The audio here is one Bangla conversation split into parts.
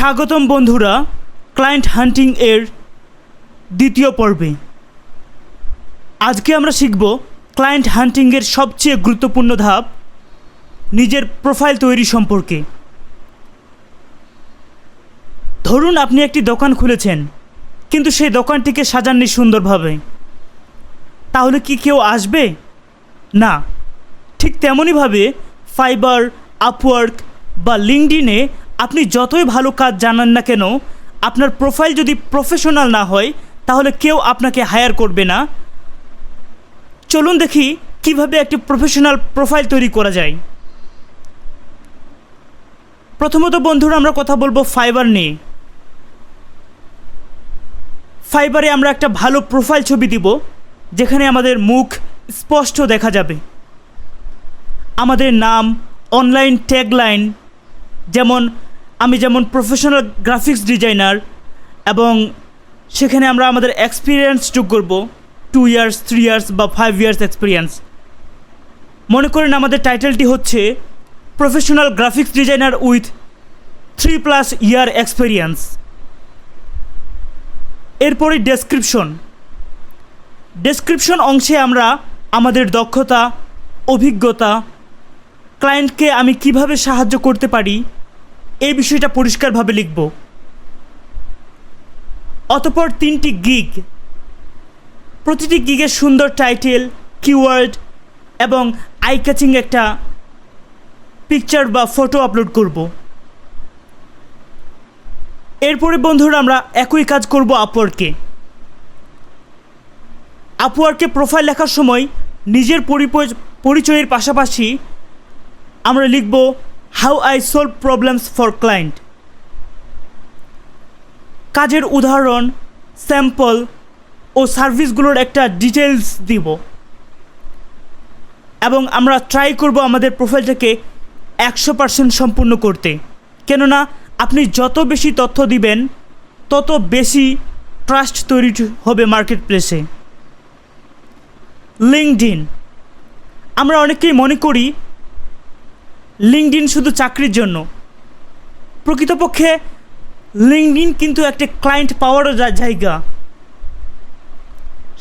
স্বাগতম বন্ধুরা, ক্লায়েন্ট হান্টিং এর দ্বিতীয় পর্বে। আজকে আমরা শিখব ক্লায়েন্ট হান্টিংয়ের সবচেয়ে গুরুত্বপূর্ণ ধাপ, নিজের প্রোফাইল তৈরি সম্পর্কে। ধরুন আপনি একটি দোকান খুলেছেন, কিন্তু সেই দোকানটিকে সাজাননি সুন্দরভাবে। তাহলে কি কেউ আসবে? না। ঠিক তেমনইভাবে ফাইবার, আপওয়ার্ক বা লিঙ্কডিনে আপনি যতই ভালো কাজ জানান না কেন, আপনার প্রোফাইল যদি প্রফেশনাল না হয়, তাহলে কেউ আপনাকে হায়ার করবে না। চলুন দেখি কীভাবে একটি প্রফেশনাল প্রোফাইল তৈরি করা যায়। প্রথমত বন্ধুরা, আমরা কথা বলব ফাইবার নিয়ে। ফাইবারে আমরা একটা ভালো প্রোফাইল ছবি দিব, যেখানে আমাদের মুখ স্পষ্ট দেখা যাবে। আমাদের নাম অনলাইন ট্যাগলাইন যেমন আমি যেমন প্রফেশনাল গ্রাফিক্স ডিজাইনার এবং সেখানে আমরা আমাদের এক্সপিরিয়েন্স যোগ করব টু ইয়ার্স থ্রি ইয়ার্স বা ফাইভ ইয়ার্স এক্সপিরিয়েন্স মনে করেন আমাদের টাইটেলটি হচ্ছে professional graphics designer with three plus year experience এরপরে ডেসক্রিপশন ডেসক্রিপশন অংশে আমরা আমাদের দক্ষতা, অভিজ্ঞতা ক্লায়েন্টকে আমি কীভাবে সাহায্য করতে পারি এই বিষয়টা পরিষ্কারভাবে লিখব। অতপর তিনটি গিগ প্রতিটি গিগের সুন্দর টাইটেল কিওয়ার্ড এবং আই ক্যাচিং একটা পিকচার বা ফটো আপলোড করব। এরপরে বন্ধুরা আমরা একই কাজ করব আপওয়ার্কে আপওয়ার্কে প্রোফাইল লেখার সময় নিজের পরিচয়ের পাশাপাশি আমরা লিখব how I solve problems for client কাজের উদাহরণ স্যাম্পল ও সার্ভিসগুলোর একটা ডিটেলস দিব। এবং আমরা ট্রাই করব আমাদের প্রোফাইলটাকে একশো পার্সেন্ট সম্পূর্ণ করতে। কেননা, আপনি যত বেশি তথ্য দিবেন, তত বেশি ট্রাস্ট তৈরি হবে মার্কেট প্লেসে লিঙ্কডিন আমরা অনেকেই মনে করি লিঙ্কডিন শুধু চাকরির জন্য। প্রকৃতপক্ষে লিঙ্কডিন কিন্তু একটা ক্লায়েন্ট পাওয়ারও জায়গা।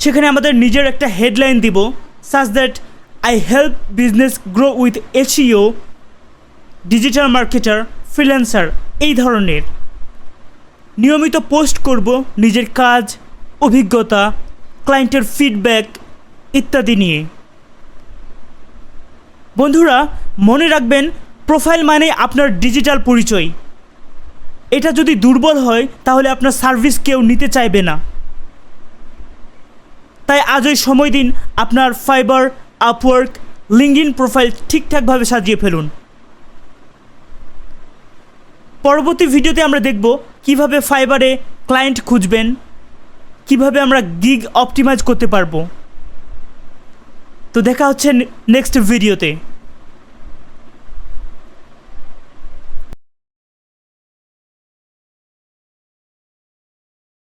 সেখানে আমাদের নিজের একটা হেডলাইন দিব such that I help business grow with SEO digital marketer freelancer এই ধরনের। নিয়মিত পোস্ট করব নিজের কাজ, অভিজ্ঞতা ক্লায়েন্টের ফিডব্যাক ইত্যাদি নিয়ে। বন্ধুরা, মনে রাখবেন প্রোফাইল মানে আপনার ডিজিটাল পরিচয়। এটা যদি দুর্বল হয়, তাহলে আপনার সার্ভিস কেউ নিতে চাইবে না। তাই আজই সময় দিন আপনার ফাইবার আপওয়ার্ক লিঙ্কডিন প্রোফাইল ঠিকঠাকভাবে সাজিয়ে ফেলুন। পরবর্তী ভিডিওতে আমরা দেখব কীভাবে ফাইবারে ক্লায়েন্ট খুঁজবেন, কীভাবে আমরা গিগ অপটিমাইজ করতে পারব। তো দেখা হচ্ছে নেক্সট ভিডিওতে